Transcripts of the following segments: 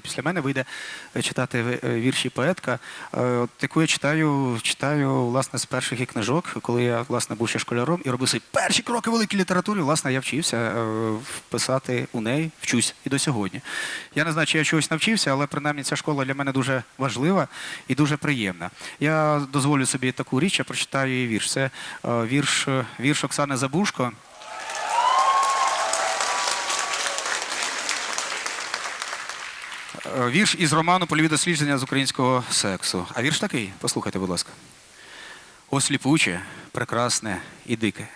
Після мене вийде е, читати е, вірші поетка, е, яку я читаю, читаю власне з перших її книжок, коли я власне був ще школяром і робив свої перші кроки великій літературі. Власне, я вчився е, писати у неї, вчусь і до сьогодні. Я не знаю, чи я чогось навчився, але принаймні ця школа для мене дуже важлива і дуже приємна. Я дозволю собі таку річ, я прочитаю її вірш. Це е, вірш, е, вірш Оксани Забушко. Вірш із роману Польові дослідження з українського сексу. А вірш такий, послухайте, будь ласка. О сліпуче, прекрасне і дике.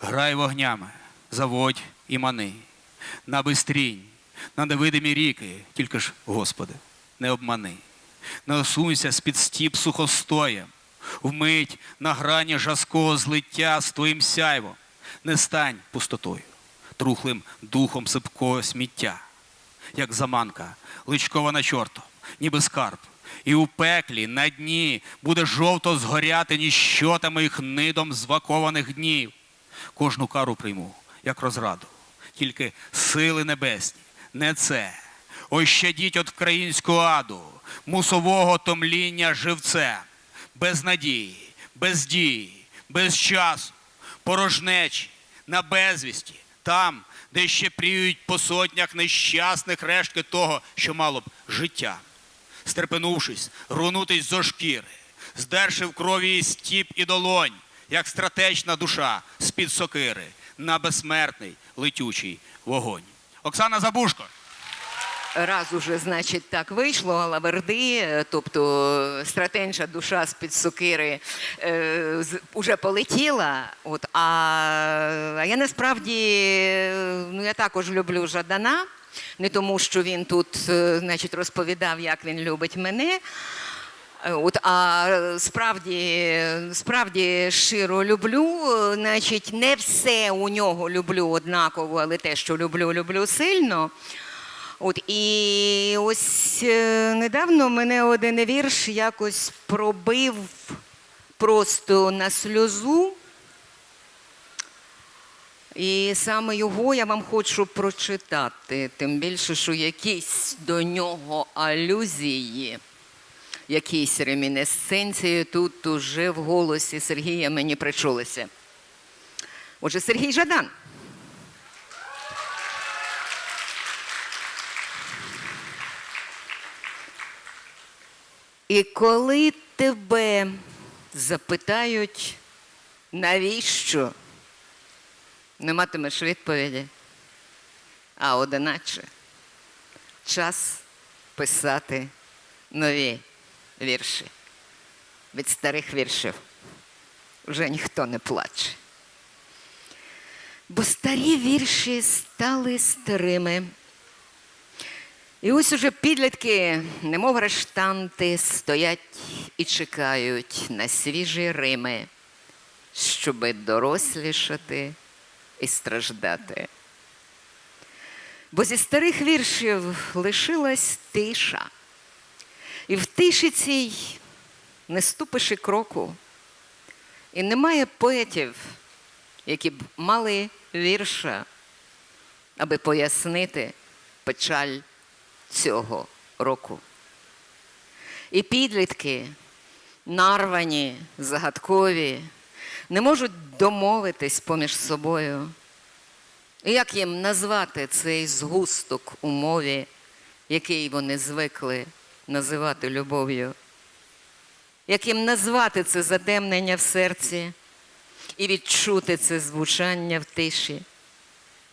Грай вогнями, заводь і мани. На бистрінь, на невидимі ріки, тільки ж, Господи, не обмани. Не осунься з-під стіп сухостоєм, вмить на грані жаского злиття з твоїм сяйвом. Не стань пустотою, трухлим духом сипкого сміття як заманка, личкована чортом, ніби скарб. І у пеклі на дні буде жовто згоряти ніщотами їх нидом звакованих днів. Кожну кару прийму, як розраду. Тільки сили небесні, не це. Ощадіть от українського аду, мусового томління живцем, без надії, без дії, без часу, порожнечі, на безвісті, там, де ще пріють по сотнях нещасних рештки того, що мало б життя. Стрепенувшись, рунутись зо шкіри, здерши в крові стіп і долонь, як стратечна душа з-під сокири, на безсмертний летючий вогонь. Оксана Забушко. Раз уже, значить, так вийшло, Лаверди, е, тобто стратенча душа з-під сокири, е, уже полетіла. От, а, я насправді ну, я також люблю Жадана, не тому, що він тут е, значить, розповідав, як він любить мене. От, а справді, справді щиро люблю. Значить, не все у нього люблю однаково, але те, що люблю, люблю сильно. От і ось е, недавно мене один вірш якось пробив просто на сльозу. І саме його я вам хочу прочитати, тим більше, що якісь до нього алюзії, якісь ремінесценції тут уже в голосі Сергія мені причулися. Отже, Сергій Жадан. І коли тебе запитають, навіщо, не матимеш відповіді, а одиначе час писати нові вірші. Від старих віршів вже ніхто не плаче. Бо старі вірші стали старими. І ось уже підлітки, немов рештанти, стоять і чекають на свіжі Рими, щоби дорослішати і страждати. Бо зі старих віршів лишилась тиша, і в тиші цій не ступиш і кроку, і немає поетів, які б мали вірша, аби пояснити печаль цього року. І підлітки, нарвані, загадкові, не можуть домовитись поміж собою. І Як їм назвати цей згусток у мові, який вони звикли називати любов'ю? Як їм назвати це задемнення в серці і відчути це звучання в тиші?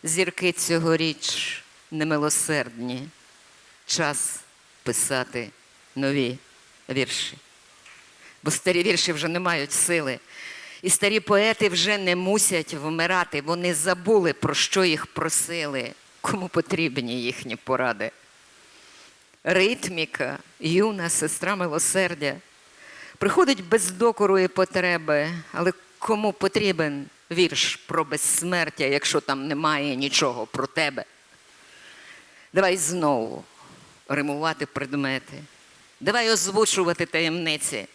Зірки цьогоріч немилосердні час писати нові вірші. Бо старі вірші вже не мають сили. І старі поети вже не мусять вмирати. Вони забули, про що їх просили, кому потрібні їхні поради. Ритміка, юна сестра милосердя, приходить без докору і потреби, але кому потрібен вірш про безсмертя, якщо там немає нічого про тебе? Давай знову римувати предмети. Давай озвучувати таємниці.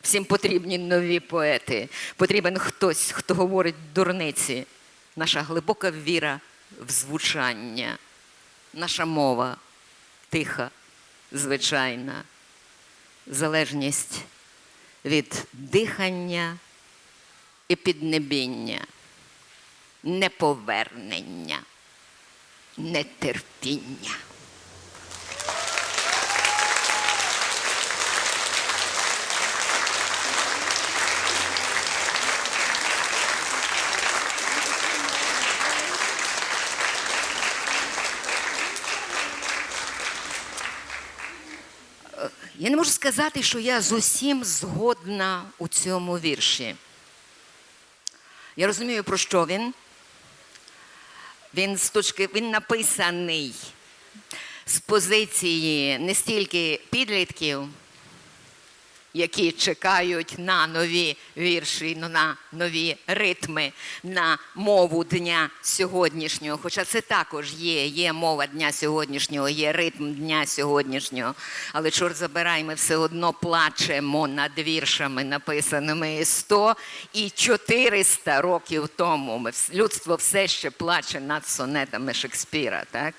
Всім потрібні нові поети. Потрібен хтось, хто говорить дурниці. Наша глибока віра в звучання, наша мова тиха звичайна залежність від дихання і піднебіння, неповернення, нетерпіння. Я не можу сказати, що я з усім згодна у цьому вірші. Я розумію, про що він. Він з точки, він написаний з позиції не стільки підлітків, які чекають на нові вірші, ну, на нові ритми, на мову дня сьогоднішнього. Хоча це також є, є мова дня сьогоднішнього, є ритм дня сьогоднішнього. Але чорт забирай, ми все одно плачемо над віршами, написаними 100 і 400 років тому. Людство все ще плаче над сонетами Шекспіра. Так?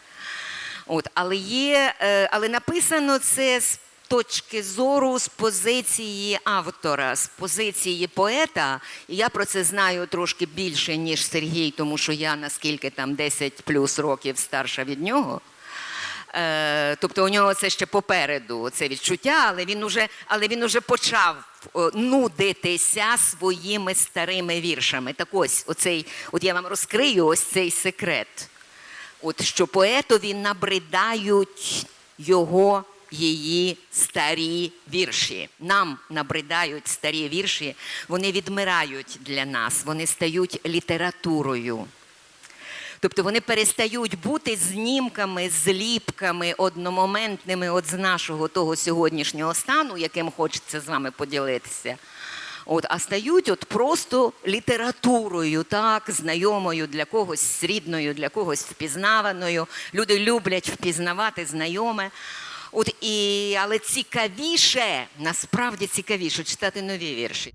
От, але є, е, але написано це з точки зору, з позиції автора, з позиції поета. І я про це знаю трошки більше, ніж Сергій, тому що я наскільки там 10 плюс років старша від нього. Е, тобто у нього це ще попереду це відчуття, але він уже, але він уже почав нудитися своїми старими віршами. Так ось, оцей, от я вам розкрию ось цей секрет. От що поетові набридають його її старі вірші. Нам набридають старі вірші, вони відмирають для нас, вони стають літературою. Тобто вони перестають бути знімками, зліпками одномоментними от з нашого того сьогоднішнього стану, яким хочеться з вами поділитися. От, а стають от просто літературою, так, знайомою для когось рідною, для когось впізнаваною. Люди люблять впізнавати знайоме. От і, але цікавіше, насправді цікавіше читати нові вірші.